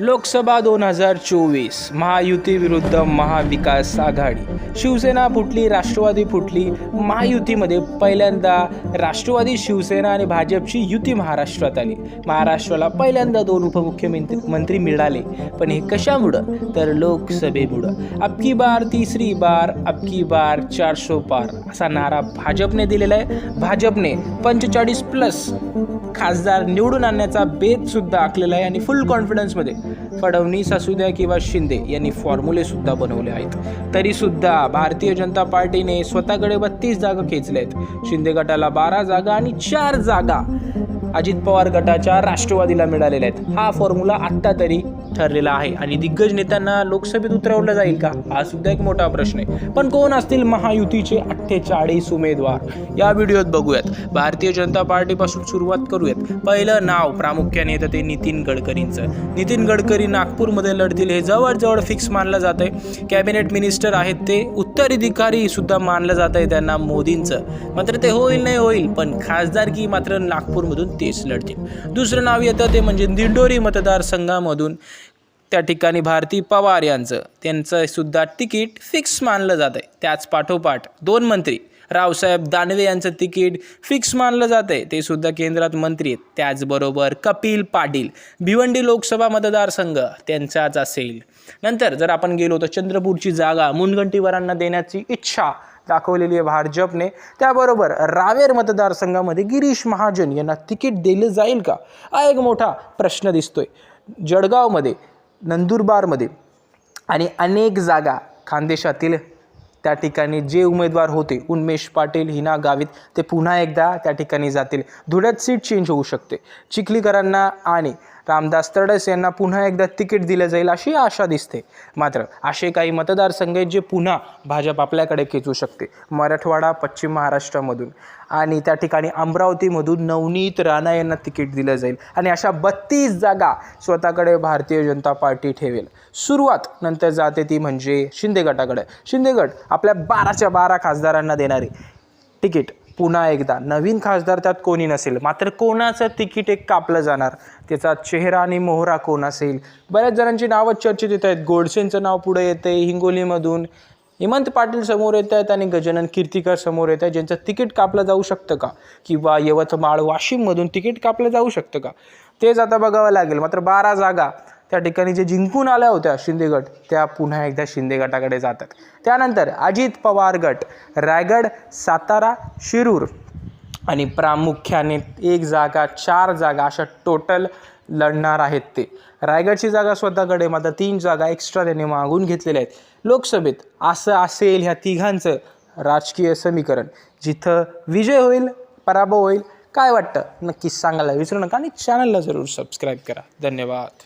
लोकसभा दोन हजार चोवीस महायुती विरुद्ध महाविकास आघाडी. शिवसेना फुटली राष्ट्रवादी फुटली. महायुतीमध्ये पहिल्यांदा राष्ट्रवादी शिवसेना आणि भाजपची युती महाराष्ट्रात आली. महाराष्ट्राला पहिल्यांदा दोन उपमुख्यमंत्री मंत्री मिळाले. पण हे कशामुळं? तर लोकसभेमुळं. अबकी बार तिसरी बार अबकी बार चारशो पार असा नारा भाजपने दिलेला आहे. भाजपने पंचेचाळीस प्लस खासदार निवडून आणण्याचा बेतसुद्धा आखलेला आहे आणि फुल कॉन्फिडन्समध्ये फडणवीस असू द्या किंवा शिंदे यांनी फॉर्म्युलेसुद्धा बनवले आहेत. तरीसुद्धा भारतीय जनता पार्टीने स्वतःकडे बत्तीस जागा खेचल्या आहेत. शिंदे गटाला बारा जागा आणि चार जागा अजित पवार गटाच्या राष्ट्रवादीला मिळालेल्या आहेत. हा फॉर्म्युला आत्ता तरी ठरलेला आहे. आणि दिग्गज नेत्यांना लोकसभेत उतरवलं जाईल का? हा सुद्धा एक मोठा प्रश्न आहे. पण कोण असतील महायुतीचे अठ्ठेचाळीस उमेदवार? या व्हिडिओत बघूयात. भारतीय जनता पार्टीपासून सुरुवात करूयात. पहिलं नाव प्रामुख्याने येतं ते नितीन गडकरींचं. नितीन गडकरी नागपूरमध्ये लढतील हे जवळजवळ फिक्स मानलं जात आहे कॅबिनेट मिनिस्टर आहेत ते उत्तराधिकारी सुद्धा मानलं जात आहे त्यांना मोदींचं. मात्र ते होईल नाही होईल पण खासदारकी मात्र नागपूरमधून तेच लढतील. दुसरं नाव येतं ते म्हणजे दिंडोरी मतदारसंघामधून. त्या ठिकाणी भारती पवार यांचं. त्यांचं सुद्धा तिकीट फिक्स मानलं जात आहे त्याच पाठोपाठ दोन मंत्री रावसाहेब दानवे यांचं तिकीट फिक्स मानलं जात आहे ते सुद्धा केंद्रात मंत्री आहेत. त्याचबरोबर कपिल पाटील भिवंडी लोकसभा मतदारसंघ त्यांचाच असेल. नंतर जर आपण गेलो तर चंद्रपूरची जागा मुनगंटीवारांना देण्याची इच्छा दाखवलेली आहे भाजपने. त्याबरोबर रावेर मतदारसंघामध्ये गिरीश महाजन यांना तिकीट दिलं जाईल का? हा एक मोठा प्रश्न दिसतोय. जळगावमध्ये नंदुरबारमध्ये आणि अनेक जागा खानदेशातील त्या ठिकाणी जे उमेदवार होते उन्मेष पाटील हिना गावित ते पुन्हा एकदा त्या ठिकाणी जातील. धुळ्यात सीट चेंज होऊ शकते. चिखलीकरांना आणि रामदास तडस यांना पुन्हा एकदा तिकीट दिलं जाईल अशी आशा दिसते. मात्र असे काही मतदारसंघ आहेत जे पुन्हा भाजप आपल्याकडे खेचू शकते. मराठवाडा पश्चिम महाराष्ट्रामधून. आणि त्या ठिकाणी अमरावतीमधून नवनीत राणा यांना तिकीट दिलं जाईल. आणि अशा बत्तीस जागा स्वतःकडे भारतीय जनता पार्टी ठेवेल. सुरुवात नंतर जाते ती म्हणजे शिंदे गटाकडे. शिंदे गट आपल्या बाराच्या बारा खासदारांना देणारे. तिकीट पुन्हा एकदा नवीन खासदार त्यात कोणी नसेल मात्र कोणाचं तिकीट एक कापलं जाणार? त्याचा चेहरा आणि मोहरा कोण असेल? बऱ्याच जणांची नावं चर्चेत येत आहेत. गोडसेंचं नाव पुढे येतं आहे हिंगोलीमधून हेमंत पाटील समोर येत आहेत आणि गजानन कीर्तिकर समोर येत आहेत ज्यांचं तिकीट कापलं जाऊ शकतं का? किंवा यवतमाळ वाशिममधून तिकीट कापलं जाऊ शकतं का? तेच आता बघावं लागेल. मात्र बारा जागा त्या ठिकाणी जे जिंकून आल्या होत्या शिंदे गट त्या पुन्हा एकदा शिंदे गटाकडे जातात. त्यानंतर अजित पवार गट रायगड सातारा शिरूर आणि प्रामुख्याने एक जागा चार जागा अशा टोटल लढणार आहेत ते. रायगडची जागा स्वतःकडे मात्र तीन जागा एक्स्ट्रा त्यांनी मागून घेतलेल्या आहेत. लोकसभेत असं असेल ह्या तिघांचं राजकीय समीकरण. जिथं विजय होईल पराभव होईल काय वाटतं? नक्कीच सांगायला विसरू नका आणि चॅनलला जरूर सबस्क्राईब करा. धन्यवाद.